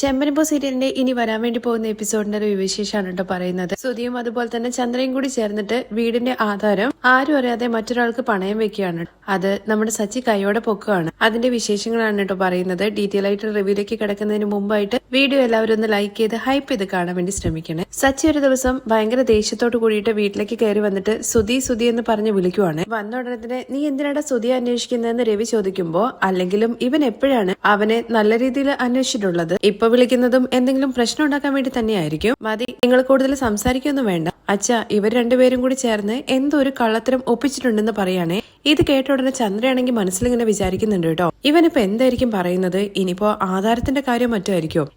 ചെമ്പനിപ്പോ സീരിയലിന്റെ ഇനി വരാൻ വേണ്ടി പോകുന്ന എപ്പിസോഡിന്റെ ഒരു വിശേഷമാണ് കേട്ടോ പറയുന്നത്. സുധിയും അതുപോലെ തന്നെ ചന്ദ്രയും കൂടി ചേർന്നിട്ട് വീടിന്റെ ആധാരം ആരും അറിയാതെ മറ്റൊരാൾക്ക് പണയം വെക്കുകയാണ്. അത് നമ്മുടെ സച്ചി കൈയോടെ പൊക്കുകയാണ്. അതിന്റെ വിശേഷങ്ങളാണ് കേട്ടോ പറയുന്നത്. ഡീറ്റെയിൽ ആയിട്ട് റിവ്യൂലേക്ക് കിടക്കുന്നതിന് മുമ്പായിട്ട് വീഡിയോ എല്ലാവരും ഒന്ന് ലൈക്ക് ചെയ്ത് ഹൈപ്പ് ചെയ്ത് കാണാൻ വേണ്ടി ശ്രമിക്കണേ. സച്ചി ഒരു ദിവസം ഭയങ്കര ദേഷ്യത്തോട് കൂടിയിട്ട് വീട്ടിലേക്ക് കയറി വന്നിട്ട് സുധി സുധി എന്ന് പറഞ്ഞ് വിളിക്കുവാണ്. വന്ന ഉടനെ തന്നെ നീ എന്തിനാടാ സുധി അന്വേഷിക്കുന്നതെന്ന് രവി ചോദിക്കുമ്പോ അല്ലെങ്കിലും ഇവൻ എപ്പോഴാണ് അവനെ നല്ല രീതിയിൽ അന്വേഷിച്ചിട്ടുള്ളത്? ഇപ്പൊ വിളിക്കുന്നതും എന്തെങ്കിലും പ്രശ്നം ഉണ്ടാക്കാൻ വേണ്ടി തന്നെയായിരിക്കും. മതി നിങ്ങൾ കൂടുതൽ സംസാരിക്കൊന്നും വേണ്ട. അച്ഛ ഇവർ രണ്ടുപേരും കൂടി ചേർന്ന് എന്തോ ഒരു കള്ളത്തരം ഒപ്പിച്ചിട്ടുണ്ടെന്ന് പറയാണേ. ഇത് കേട്ട ഉടനെ ചന്ദ്രയാണെങ്കിൽ മനസ്സിലിങ്ങനെ വിചാരിക്കുന്നുണ്ട് കേട്ടോ. ഇവനിപ്പോ എന്തായിരിക്കും പറയുന്നത്? ഇനിയിപ്പോ ആധാരത്തിന്റെ കാര്യം മറ്റോ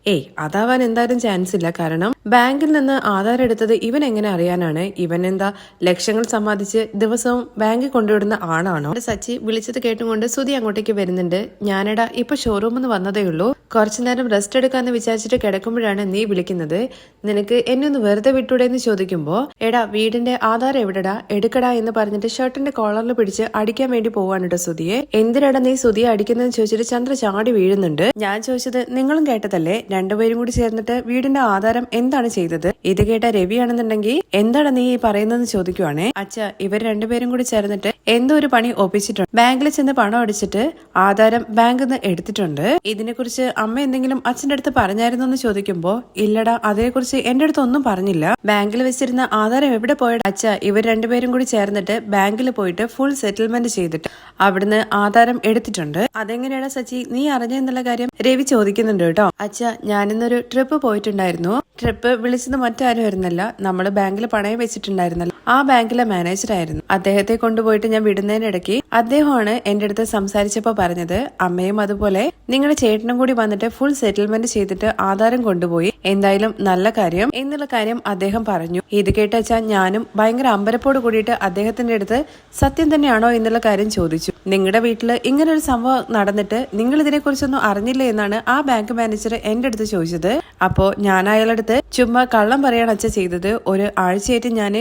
ഏയ് അതാവാൻ എന്തായാലും ചാൻസ് ഇല്ല. കാരണം ബാങ്കിൽ നിന്ന് ആധാരം എടുത്തത് ഇവൻ എങ്ങനെ അറിയാനാണ്? ഇവൻ എന്താ ലക്ഷങ്ങൾ സമ്പാദിച്ച് ദിവസവും ബാങ്കിൽ കൊണ്ടുവിടുന്ന ആണാണോ സച്ചി വിളിച്ചത് കേട്ടുകൊണ്ട് സുതി അങ്ങോട്ടേക്ക് വരുന്നുണ്ട്. ഞാനെടാ ഇപ്പൊ ഷോറൂമിൽ നിന്ന് വന്നതേ ഉള്ളൂ. കുറച്ചു നേരം റെസ്റ്റ് എടുക്കാന്ന് വിചാരിച്ചിട്ട് കിടക്കുമ്പോഴാണ് നീ വിളിക്കുന്നത്. നിനക്ക് എന്നെ ഒന്ന് വെറുതെ വിട്ടൂടെ എന്ന് ചോദിക്കുമ്പോ എടാ വീടിന്റെ ആധാരം എവിടെടാ? എടുക്കടാ എന്ന് പറഞ്ഞിട്ട് ഷർട്ടിന്റെ കോളറിൽ പിടിച്ച് അടിക്കാൻ വേണ്ടി പോവാണ് കേട്ടോ സുധിയെ. എന്തിനാണ് നീ സുധിയെ അടിക്കുന്നതെന്ന് ചോദിച്ചിട്ട് ചന്ദ്ര ചാടി വീഴുന്നുണ്ട്? ഞാൻ ചോദിച്ചത് നിങ്ങളും കേട്ടതല്ലേ? രണ്ടുപേരും കൂടി ചേർന്നിട്ട് വീടിന്റെ ആധാരം എന്താണ് ചെയ്തത്? ഇത് കേട്ട രവിയാണെന്നുണ്ടെങ്കിൽ എന്താണ് നീ ഈ പറയുന്നതെന്ന് ചോദിക്കുവാണേ? അച്ഛ ഇവർ രണ്ടുപേരും കൂടി ചേർന്നിട്ട് എന്തോ ഒരു പണി ഒപ്പിച്ചിട്ടുണ്ട്. ബാങ്കിൽ ചെന്ന് പണം അടിച്ചിട്ട് ആധാരം ബാങ്കിൽ നിന്ന് എടുത്തിട്ടുണ്ട്. ഇതിനെക്കുറിച്ച് അമ്മ എന്തെങ്കിലും അച്ഛന്റെ അടുത്ത് പറഞ്ഞായിരുന്നു എന്ന് ചോദിക്കുമ്പോ ഇല്ലടാ അതിനെക്കുറിച്ച് എന്റെ അടുത്ത് ഒന്നും പറഞ്ഞില്ല. ബാങ്കിൽ വെച്ചിരുന്ന ആധാരം എവിടെ പോയ അച്ഛ ഇവർ രണ്ടുപേരും കൂടി ചേർന്നിട്ട് ബാങ്കിൽ പോയിട്ട് ഫുൾ സെറ്റിൽമെന്റ് ചെയ്തിട്ട് അവിടുന്ന് ആധാരം എടുത്തിട്ടുണ്ട്. അതെങ്ങനെയാണ് സച്ചി? നീ അറിഞ്ഞെന്നുള്ള കാര്യം രവി ചോദിക്കുന്നുണ്ട് കേട്ടോ. അച്ഛ ഞാനിന്നൊരു ട്രിപ്പ് പോയിട്ടുണ്ടായിരുന്നു. ട്രിപ്പ് വിളിച്ചത് മറ്റാരും ആയിരുന്നല്ല നമ്മൾ ബാങ്കിൽ പണയം വെച്ചിട്ടുണ്ടായിരുന്നല്ലോ. ആ ബാങ്കിലെ മാനേജർ ആയിരുന്നു. അദ്ദേഹത്തെ കൊണ്ടുപോയിട്ട് ഞാൻ വിടുന്നതിനിടയ്ക്ക് അദ്ദേഹമാണ് എന്റെ അടുത്ത് സംസാരിച്ചപ്പോ പറഞ്ഞത് അമ്മയും അതുപോലെ നിങ്ങളുടെ ചേട്ടനും കൂടി വന്നിട്ട് ഫുൾ സെറ്റിൽമെന്റ് ചെയ്തിട്ട് ആധാരം കൊണ്ടുപോയി. എന്തായാലും നല്ല കാര്യം എന്നുള്ള കാര്യം അദ്ദേഹം പറഞ്ഞു. ഇത് കേട്ടച്ചാ ഞാനും ഭയങ്കര അമ്പരപ്പോട് കൂടിയിട്ട് അദ്ദേഹത്തിന്റെ അടുത്ത് സത്യം തന്നെയാണോ? എന്നുള്ള കാര്യം ചോദിച്ചു. നിങ്ങളുടെ വീട്ടിൽ ഇങ്ങനെ ഒരു സംഭവം നടന്നിട്ട് നിങ്ങൾ ഇതിനെ കുറിച്ചൊന്നും അറിഞ്ഞില്ല? എന്നാണ് ആ ബാങ്ക് മാനേജർ എന്റെ അടുത്ത് ചോദിച്ചത്. അപ്പോ ഞാൻ അയാളടുത്ത് ചുമ്മാ കള്ളം പറയാണ് അച്ഛ ചെയ്തത്. ഒരു ആഴ്ചയായിട്ട് ഞാൻ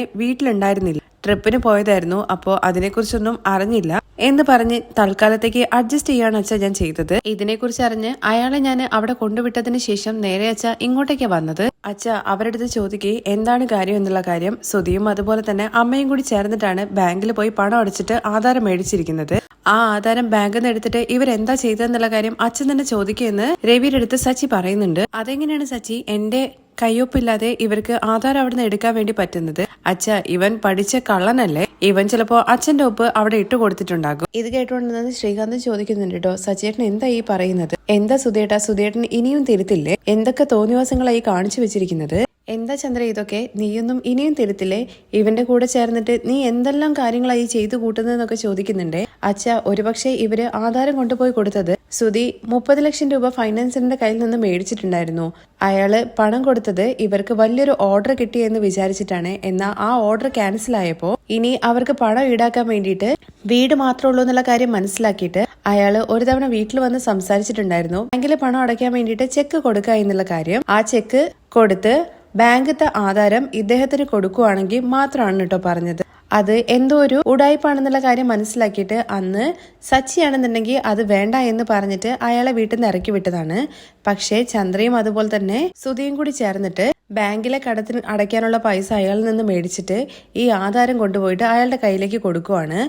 വീട്ടിലുണ്ടായിരുന്നില്ല ട്രിപ്പിന് പോയതായിരുന്നു അപ്പോ അതിനെക്കുറിച്ചൊന്നും അറിഞ്ഞില്ല എന്ന് പറഞ്ഞ് തൽക്കാലത്തേക്ക് അഡ്ജസ്റ്റ് ചെയ്യാണ് അച്ഛ ഞാൻ ചെയ്തത്. ഇതിനെക്കുറിച്ച് അറിഞ്ഞ് അയാളെ ഞാൻ അവിടെ കൊണ്ടുവിട്ടതിന് ശേഷം നേരെ അച്ഛാ ഇങ്ങോട്ടേക്ക് വന്നത്. അച്ഛാ അവരുടെ അടുത്ത് ചോദിക്കേ എന്താണ് കാര്യം? എന്നുള്ള കാര്യം സുധിയും അതുപോലെ തന്നെ അമ്മയും കൂടി ചേർന്നിട്ടാണ് ബാങ്കിൽ പോയി പണം അടച്ചിട്ട് ആധാരം മേടിച്ചിരിക്കുന്നത്. ആ ആധാരം ബാങ്കിൽ നിന്ന് എടുത്തിട്ട് ഇവരെന്താ ചെയ്തതെന്നുള്ള കാര്യം അച്ഛൻ തന്നെ ചോദിക്കുമെന്ന് രവിയുടെ അടുത്ത് സച്ചി പറയുന്നുണ്ട്. അതെങ്ങനെയാണ് സച്ചി? എന്റെ കയ്യൊപ്പില്ലാതെ ഇവർക്ക് ആധാരം അവിടുന്ന് എടുക്കാൻ വേണ്ടി പറ്റുന്നത്. അച്ഛ ഇവൻ പഠിച്ച കള്ളനല്ലേ? ഇവൻ ചിലപ്പോ അച്ഛന്റെ ഒപ്പ് അവിടെ ഇട്ട് കൊടുത്തിട്ടുണ്ടാകും. ഇത് കേട്ടുകൊണ്ടിരുന്നത് ശ്രീകാന്ത് ചോദിക്കുന്നുണ്ട് കേട്ടോ സച്ചേട്ടൻ എന്താ ഈ പറയുന്നത്? എന്താ സുധേട്ടാ? സുധേട്ടൻ ഇനിയും തിരുത്തില്ലേ? എന്തൊക്കെ തോന്നിവാസങ്ങളായി കാണിച്ചു വെച്ചിരിക്കുന്നത്? എന്താ ചന്ദ്ര ഇതൊക്കെ? നീയൊന്നും ഇനിയും തിരുത്തില്ലേ? ഇവന്റെ കൂടെ ചേർന്നിട്ട് നീ എന്തെല്ലാം കാര്യങ്ങളായി ചെയ്തു കൂട്ടുന്നതെന്നൊക്കെ ചോദിക്കുന്നുണ്ടേ. അച്ഛ ഒരുപക്ഷെ ഇവർ ആധാരം കൊണ്ടുപോയി കൊടുത്തത് സുധി മുപ്പത് ലക്ഷം രൂപ ഫൈനാൻസറിന്റെ കയ്യിൽ നിന്ന് മേടിച്ചിട്ടുണ്ടായിരുന്നു. അയാൾ പണം കൊടുത്തത് ഇവർക്ക് വലിയൊരു ഓർഡർ കിട്ടിയെന്ന് വിചാരിച്ചിട്ടാണ്. എന്നാൽ ആ ഓർഡർ ക്യാൻസൽ ആയപ്പോ ഇനി അവർക്ക് പണം ഈടാക്കാൻ വേണ്ടിയിട്ട് വീട് മാത്രമേ ഉള്ളൂ എന്നുള്ള കാര്യം മനസ്സിലാക്കിയിട്ട് അയാൾ ഒരു തവണ വീട്ടിൽ വന്ന് സംസാരിച്ചിട്ടുണ്ടായിരുന്നു. ബാങ്കിൽ പണം അടയ്ക്കാൻ വേണ്ടിയിട്ട് ചെക്ക് കൊടുക്കുക എന്നുള്ള കാര്യം. ആ ചെക്ക് കൊടുത്ത് ബാങ്കിത്തെ ആധാരം ഇദ്ദേഹത്തിന് കൊടുക്കുവാണെങ്കിൽ മാത്രമാണ് കേട്ടോ പറഞ്ഞത്. അത് എന്തോ ഒരു ഉടായ്പാണെന്നുള്ള കാര്യം മനസ്സിലാക്കിയിട്ട് അന്ന് സച്ചിയാണെന്നുണ്ടെങ്കിൽ അത് വേണ്ട എന്ന് പറഞ്ഞിട്ട് അയാളെ വീട്ടിൽ നിന്ന് ഇറക്കി വിട്ടതാണ്. പക്ഷേ ചന്ദ്രയും അതുപോലെ തന്നെ സുധിയും കൂടി ചേർന്നിട്ട് ബാങ്കിലെ കടത്തിന് അടയ്ക്കാനുള്ള പൈസ അയാളിൽ നിന്ന് മേടിച്ചിട്ട് ഈ ആധാരം കൊണ്ടുപോയിട്ട് അയാളുടെ കയ്യിലേക്ക് കൊടുക്കുവാണ്.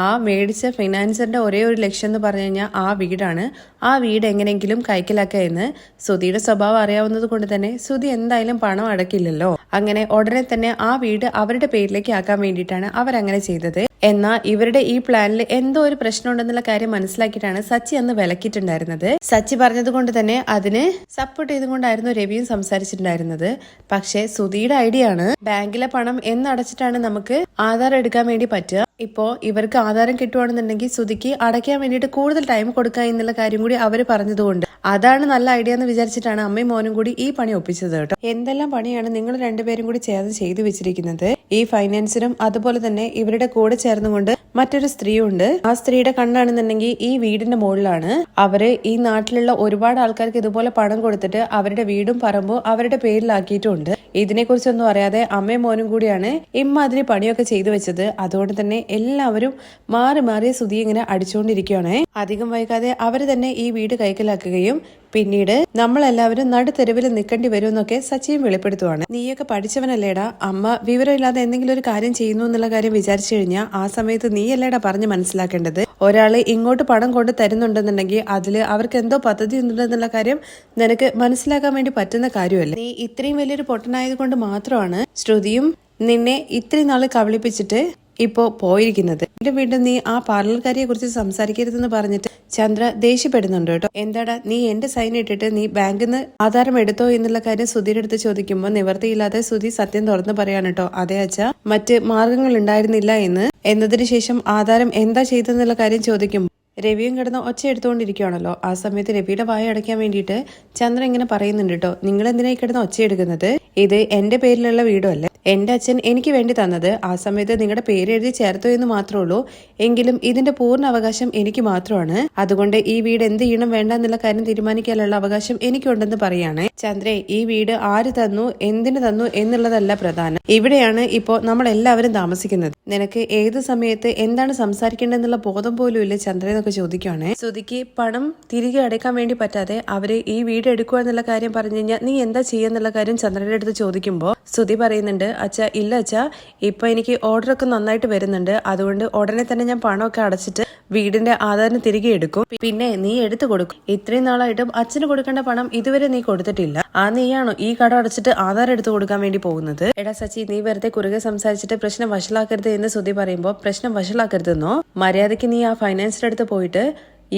ആ മേടിച്ച ഫിനാൻസറിന്റെ ഒരേ ഒരു ലക്ഷ്യം എന്ന് പറഞ്ഞു കഴിഞ്ഞാൽ ആ വീടാണ്. ആ വീട് എങ്ങനെയെങ്കിലും കൈക്കലാക്കുക എന്ന് സുധിയുടെ സ്വഭാവം അറിയാവുന്നത് കൊണ്ട് തന്നെ സുധി എന്തായാലും പണം അടക്കില്ലല്ലോ. അങ്ങനെ ഉടനെ തന്നെ ആ വീട് അവരുടെ പേരിലേക്ക് ആക്കാൻ വേണ്ടിയിട്ടാണ് അവരങ്ങനെ ചെയ്തത്. എന്നാൽ ഇവരുടെ ഈ പ്ലാനിൽ എന്തോ ഒരു പ്രശ്നം ഉണ്ടെന്നുള്ള കാര്യം മനസ്സിലാക്കിയിട്ടാണ് സച്ചി അന്ന് വിലക്കിയിട്ടുണ്ടായിരുന്നത്. സച്ചി പറഞ്ഞത് കൊണ്ട് തന്നെ അതിന് സപ്പോർട്ട് ചെയ്തുകൊണ്ടായിരുന്നു രവിയും സംസാരിച്ചിട്ടുണ്ടായിരുന്നത്. പക്ഷേ സുധിയുടെ ഐഡിയ ആണ്. ബാങ്കിലെ പണം എന്നടച്ചിട്ടാണ് നമുക്ക് ആധാർ എടുക്കാൻ വേണ്ടി പറ്റുക. ഇപ്പോ ഇവർക്ക് ആധാരം കിട്ടുവാണെന്നുണ്ടെങ്കിൽ സുധിക്ക് അടയ്ക്കാൻ വേണ്ടിയിട്ട് കൂടുതൽ ടൈം കൊടുക്കുക എന്നുള്ള കാര്യം കൂടി അവർ പറഞ്ഞതുകൊണ്ട്. അതാണ് നല്ല ഐഡിയ എന്ന് വിചാരിച്ചിട്ടാണ് അമ്മയും മോനും കൂടി ഈ പണി ഒപ്പിച്ചത് കേട്ടോ. എന്തെല്ലാം പണിയാണ് നിങ്ങൾ രണ്ടുപേരും കൂടി ചേർന്ന് ചെയ്തു വെച്ചിരിക്കുന്നത്? ഈ ഫൈനാൻസിനും അതുപോലെ തന്നെ ഇവരുടെ കൂടെ ചേർന്നുകൊണ്ട് മറ്റൊരു സ്ത്രീയുണ്ട്. ആ സ്ത്രീയുടെ കണ്ണാണെന്നുണ്ടെങ്കിൽ ഈ വീടിന്റെ മുകളിലാണ്. അവർ ഈ നാട്ടിലുള്ള ഒരുപാട് ആൾക്കാർക്ക് ഇതുപോലെ പണം കൊടുത്തിട്ട് അവരുടെ വീടും പറമ്പും അവരുടെ പേരിലാക്കിയിട്ടുണ്ട്. ഇതിനെക്കുറിച്ചൊന്നും അറിയാതെ അമ്മയും മോനും കൂടിയാണ് ഇമ്മാതിരി പണിയൊക്കെ ചെയ്തു വെച്ചത്. അതുകൊണ്ട് തന്നെ എല്ലാവരും മാറി മാറി സുതി ഇങ്ങനെ അടിച്ചുകൊണ്ടിരിക്കുകയാണ്. അധികം വൈകാതെ അവർ തന്നെ ഈ വീട് കൈക്കലാക്കുകയും പിന്നീട് നമ്മളെല്ലാവരും നടുത്തെരുവിൽ നിൽക്കേണ്ടി വരുമെന്നൊക്കെ സച്ചിയും വെളിപ്പെടുത്തുവാണ്. നീയൊക്കെ പഠിച്ചവനല്ലേടാ? അമ്മ വിവരമില്ലാതെ എന്തെങ്കിലും ഒരു കാര്യം ചെയ്യുന്നു എന്നുള്ള കാര്യം വിചാരിച്ചു കഴിഞ്ഞാൽ ആ സമയത്ത് നീയല്ലേടാ പറഞ്ഞ് മനസ്സിലാക്കേണ്ടത്? ഒരാൾ ഇങ്ങോട്ട് പണം കൊണ്ട് തരുന്നുണ്ടെന്നുണ്ടെങ്കിൽ അതിൽ അവർക്ക് എന്തോ പദ്ധതി ഉണ്ടെന്നുള്ള കാര്യം നിനക്ക് മനസ്സിലാക്കാൻ വേണ്ടി പറ്റുന്ന കാര്യമല്ല? നീ ഇത്രയും വലിയൊരു പൊട്ടനായത് കൊണ്ട് മാത്രമാണ് ശ്രുതിയും നിന്നെ ഇത്രയും നാൾ കബളിപ്പിച്ചിട്ട് ഇപ്പോ പോയിരിക്കുന്നത്. വീണ്ടും വീണ്ടും നീ ആ പാർലർക്കാരിയെ കുറിച്ച് സംസാരിക്കരുതെന്ന് പറഞ്ഞിട്ട് ചന്ദ്ര ദേഷ്യപ്പെടുന്നുണ്ട് കേട്ടോ. എന്താടാ നീ എന്റെ സൈൻ ഇട്ടിട്ട് നീ ബാങ്കിൽ നിന്ന് ആധാരം എടുത്തോ എന്നുള്ള കാര്യം സുധിയുടെ അടുത്ത് ചോദിക്കുമ്പോൾ നിവർത്തിയില്ലാതെ സുധി സത്യം തുറന്നു പറയാണ് കേട്ടോ. അതേ അച്ഛ മറ്റ് മാർഗങ്ങൾ ഉണ്ടായിരുന്നില്ല എന്ന്. എന്നതിന് ശേഷം ആധാരം എന്താ ചെയ്തെന്നുള്ള കാര്യം ചോദിക്കും രവിയും കിടന്ന് ഒച്ച എടുത്തുകൊണ്ടിരിക്കുകയാണല്ലോ. ആ സമയത്ത് രവിയുടെ വായ അടയ്ക്കാൻ വേണ്ടിയിട്ട് ചന്ദ്രൻ ഇങ്ങനെ പറയുന്നുണ്ട് കേട്ടോ നിങ്ങൾ എന്തിനായി കിടന്ന് ഒച്ച എടുക്കുന്നത്? ഇത് എന്റെ പേരിലുള്ള വീടുമല്ലേ എന്റെ അച്ഛൻ എനിക്ക് വേണ്ടി തന്നത്. ആ സമയത്ത് നിങ്ങളുടെ പേര് എഴുതി ചേർത്തു എന്ന് മാത്രമേ ഉള്ളൂ. എങ്കിലും ഇതിന്റെ പൂർണ അവകാശം എനിക്ക് മാത്രമാണ്. അതുകൊണ്ട് ഈ വീട് എന്ത് ചെയ്യണം വേണ്ട എന്നുള്ള കാര്യം തീരുമാനിക്കാനുള്ള അവകാശം എനിക്കുണ്ടെന്ന് പറയാണ്. ചന്ദ്രേ ഈ വീട് ആര് തന്നു എന്തിനു തന്നു എന്നുള്ളതല്ല പ്രധാനം. ഇവിടെയാണ് ഇപ്പോ നമ്മൾ എല്ലാവരും താമസിക്കുന്നത്. നിനക്ക് ഏത് സമയത്ത് എന്താണ് സംസാരിക്കേണ്ടതെന്നുള്ള ബോധം പോലും ഇല്ല ചന്ദ്ര എന്നൊക്കെ ചോദിക്കുവാണേ. ശ്രുതിക്ക് പണം തിരികെ അടയ്ക്കാൻ വേണ്ടി പറ്റാതെ അവർ ഈ വീട് എടുക്കുക എന്നുള്ള കാര്യം പറഞ്ഞു കഴിഞ്ഞാൽ നീ എന്താ ചെയ്യുന്നുള്ള കാര്യം ചന്ദ്രന്റെ അടുത്ത് ചോദിക്കുമ്പോൾ ശ്രുതി പറയുന്നുണ്ട് അച്ഛ ഇല്ല അച്ഛ ഇപ്പൊ എനിക്ക് ഓർഡർ ഒക്കെ നന്നായിട്ട് വരുന്നുണ്ട്. അതുകൊണ്ട് ഉടനെ തന്നെ ഞാൻ പണമൊക്കെ അടച്ചിട്ട് വീടിന്റെ ആധാരം തിരികെ എടുക്കും. പിന്നെ നീ എടുത്തു കൊടുക്കും. ഇത്രയും നാളായിട്ടും അച്ഛന് കൊടുക്കേണ്ട പണം ഇതുവരെ നീ കൊടുത്തിട്ടില്ല. ആ നീയാണോ ഈ കട അടച്ചിട്ട് ആധാർ എടുത്തു കൊടുക്കാൻ വേണ്ടി പോകുന്നത്? എടാ സച്ചി നീ വെറുതെ കുറുകെ സംസാരിച്ചിട്ട് പ്രശ്നം വഷളാക്കരുത് എന്ന് സുധി പറയുമ്പോൾ പ്രശ്നം വഷളാക്കരുതെന്നോ? മര്യാദയ്ക്ക് നീ ആ ഫൈനാൻസിന്റെ അടുത്ത് പോയിട്ട്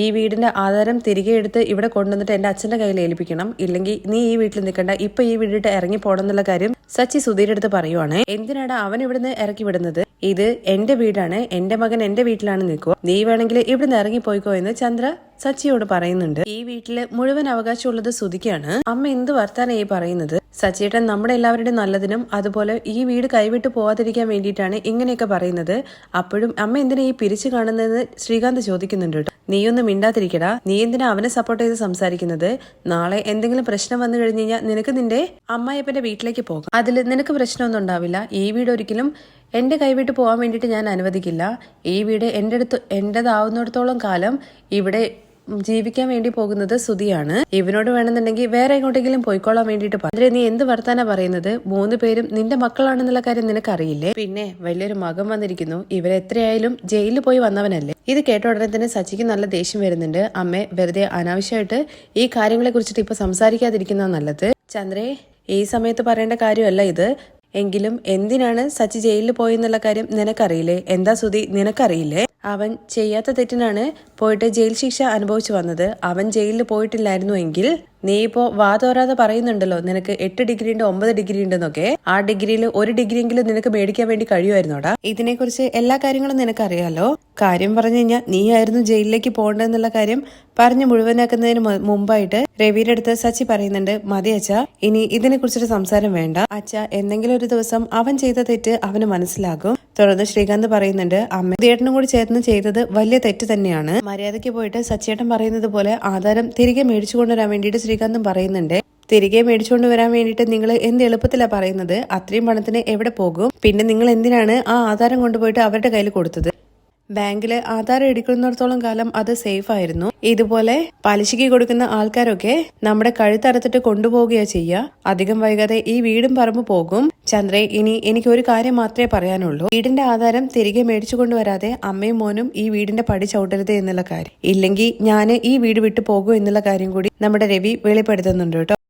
ഈ വീടിന്റെ ആധാരം തിരികെ എടുത്ത് ഇവിടെ കൊണ്ടുവന്നിട്ട് എന്റെ അച്ഛന്റെ കയ്യിൽ ഏൽപ്പിക്കണം. ഇല്ലെങ്കിൽ നീ ഈ വീട്ടിൽ നിൽക്കണ്ട. ഇപ്പൊ ഈ വീടിട്ട് ഇറങ്ങി പോകണം എന്നുള്ള കാര്യം സച്ചി സുധീരെടുത്ത് പറയുവാണ്. എന്തിനാണ് അവൻ ഇവിടുന്ന് ഇറക്കി വിടുന്നത്? ഇത് എന്റെ വീടാണ് എന്റെ മകൻ എന്റെ വീട്ടിലാണ് നിൽക്കുക. നീ വേണമെങ്കിൽ ഇവിടുന്ന് ഇറങ്ങി പോയിക്കോ എന്ന് ചന്ദ്ര സച്ചിയോട് പറയുന്നുണ്ട്. ഈ വീട്ടിൽ മുഴുവൻ അവകാശമുള്ളത് സുധിക്കാണ് അമ്മ എന്ത് വർത്താനായി പറയുന്നത്? സച്ചിയേട്ടൻ നമ്മുടെ എല്ലാവരുടെയും നല്ലതിനും അതുപോലെ ഈ വീട് കൈവിട്ട് പോവാതിരിക്കാൻ വേണ്ടിയിട്ടാണ് ഇങ്ങനെയൊക്കെ പറയുന്നത്. അപ്പോഴും അമ്മ എന്തിനാ ഈ പിരിച്ചു കാണുന്നതെന്ന് ശ്രീകാന്ത് ചോദിക്കുന്നുണ്ട് കേട്ടോ. നീയൊന്നും മിണ്ടാതിരിക്കടാ. നീ എന്തിനാ അവനെ സപ്പോർട്ട് ചെയ്ത് സംസാരിക്കുന്നത്? നാളെ എന്തെങ്കിലും പ്രശ്നം വന്നു കഴിഞ്ഞു കഴിഞ്ഞാൽ നിനക്ക് നിന്റെ അമ്മായിയപ്പന്റെ വീട്ടിലേക്ക് പോകാം. അതിൽ നിനക്ക് പ്രശ്നമൊന്നും ഉണ്ടാവില്ല. ഈ വീട് ഒരിക്കലും എന്റെ കൈവിട്ട് പോകാൻ വേണ്ടിയിട്ട് ഞാൻ അനുവദിക്കില്ല. ഈ വീട് എന്റെ അടുത്ത് എന്റെതാവുന്നിടത്തോളം കാലം ഇവിടെ ജീവിക്കാൻ വേണ്ടി പോകുന്നത് സുധിയാണ്. ഇവനോട് വേണമെന്നുണ്ടെങ്കിൽ വേറെ എങ്ങോട്ടെങ്കിലും പോയിക്കോളാൻ വേണ്ടിട്ട് പറഞ്ഞു നീ എന്ത് വർത്താന പറയുന്നത്? മൂന്ന് പേരും നിന്റെ മക്കളാണെന്നുള്ള കാര്യം നിനക്കറിയില്ലേ? പിന്നെ വലിയൊരു മകം വന്നിരിക്കുന്നു. ഇവരെത്രയായാലും ജയിലിൽ പോയി വന്നവനല്ലേ? ഇത് കേട്ട ഉടനെ തന്നെ സച്ചിക്ക് നല്ല ദേഷ്യം വരുന്നുണ്ട്. അമ്മ വെറുതെ അനാവശ്യമായിട്ട് ഈ കാര്യങ്ങളെ കുറിച്ചിട്ട് ഇപ്പൊ സംസാരിക്കാതിരിക്കുന്ന നല്ലത്. ചന്ദ്രേ ഈ സമയത്ത് പറയേണ്ട കാര്യമല്ല ഇത്. എങ്കിലും എന്തിനാണ് സച്ചി ജയിലിൽ പോയെന്നുള്ള കാര്യം നിനക്കറിയില്ലേ? എന്താ സുധി നിനക്കറിയില്ലേ? അവൻ ചെയ്യാത്ത തെറ്റിനാണ് പോയിട്ട് ജയിൽ ശിക്ഷ അനുഭവിച്ചു വന്നത്. അവൻ ജയിലിൽ പോയിട്ടില്ലായിരുന്നു എങ്കിൽ നീ ഇപ്പോ വാതോരാതെ പറയുന്നുണ്ടല്ലോ നിനക്ക് എട്ട് ഡിഗ്രി ഉണ്ട് ഒമ്പത് ഡിഗ്രി ഉണ്ടെന്നൊക്കെ ആ ഡിഗ്രിയിൽ ഒരു ഡിഗ്രി എങ്കിലും നിനക്ക് മേടിക്കാൻ വേണ്ടി കഴിയുമായിരുന്നോടാ? ഇതിനെക്കുറിച്ച് എല്ലാ കാര്യങ്ങളും നിനക്കറിയാലോ? കാര്യം പറഞ്ഞു കഴിഞ്ഞാൽ നീ ആയിരുന്നു ജയിലിലേക്ക് പോകേണ്ടതെന്നുള്ള കാര്യം പറഞ്ഞു മുഴുവനാക്കുന്നതിന് മുമ്പായിട്ട് രവിയുടെ അടുത്ത് സച്ചി പറയുന്നുണ്ട് മതി അച്ഛ ഇനി ഇതിനെ കുറിച്ചൊരു സംസാരം വേണ്ട. അച്ഛ എന്തെങ്കിലും ഒരു ദിവസം അവൻ ചെയ്ത തെറ്റ് അവന് മനസ്സിലാകും. തുടർന്ന് ശ്രീകാന്ത് പറയുന്നുണ്ട് അമ്മ ചേട്ടനും കൂടി ചേർന്ന് ചെയ്തത് വലിയ തെറ്റ് തന്നെയാണ്. മര്യാദയ്ക്ക് പോയിട്ട് സച്ചേട്ടൻ പറയുന്നത് പോലെ ആധാരം തിരികെ മേടിച്ചു കൊണ്ടുവരാൻ വേണ്ടിയിട്ട് ശ്രീകാന്തും പറയുന്നുണ്ട്. തിരികെ മേടിച്ചുകൊണ്ട് വരാൻ വേണ്ടിയിട്ട് നിങ്ങൾ എന്ത് എളുപ്പത്തിലാണ് പറയുന്നത്? അത്രയും പണത്തിന് എവിടെ പോകും? പിന്നെ നിങ്ങൾ എന്തിനാണ് ആ ആധാരം കൊണ്ടുപോയിട്ട് അവരുടെ കയ്യിൽ കൊടുത്തത്? ബാങ്കിൽ ആധാരം എടുക്കുന്നിടത്തോളം കാലം അത് സേഫ് ആയിരുന്നു. ഇതുപോലെ പലിശയ്ക്ക് കൊടുക്കുന്ന ആൾക്കാരൊക്കെ നമ്മുടെ കഴുത്തറുത്തിട്ട് കൊണ്ടുപോവുകയാ ചെയ്യുക. അധികം വൈകാതെ ഈ വീടും പറമ്പ് പോകും. ചന്ദ്രേ ഇനി എനിക്ക് ഒരു കാര്യം മാത്രമേ പറയാനുള്ളൂ. വീടിന്റെ ആധാരം തിരികെ മേടിച്ചു കൊണ്ടുവരാതെ അമ്മയും മോനും ഈ വീടിന്റെ പടി ചവിട്ടരുത് എന്നുള്ള കാര്യം. ഇല്ലെങ്കിൽ ഞാൻ ഈ വീട് വിട്ടു പോകും എന്നുള്ള കാര്യം കൂടി നമ്മുടെ രവി വെളിപ്പെടുത്തുന്നുണ്ട് കേട്ടോ.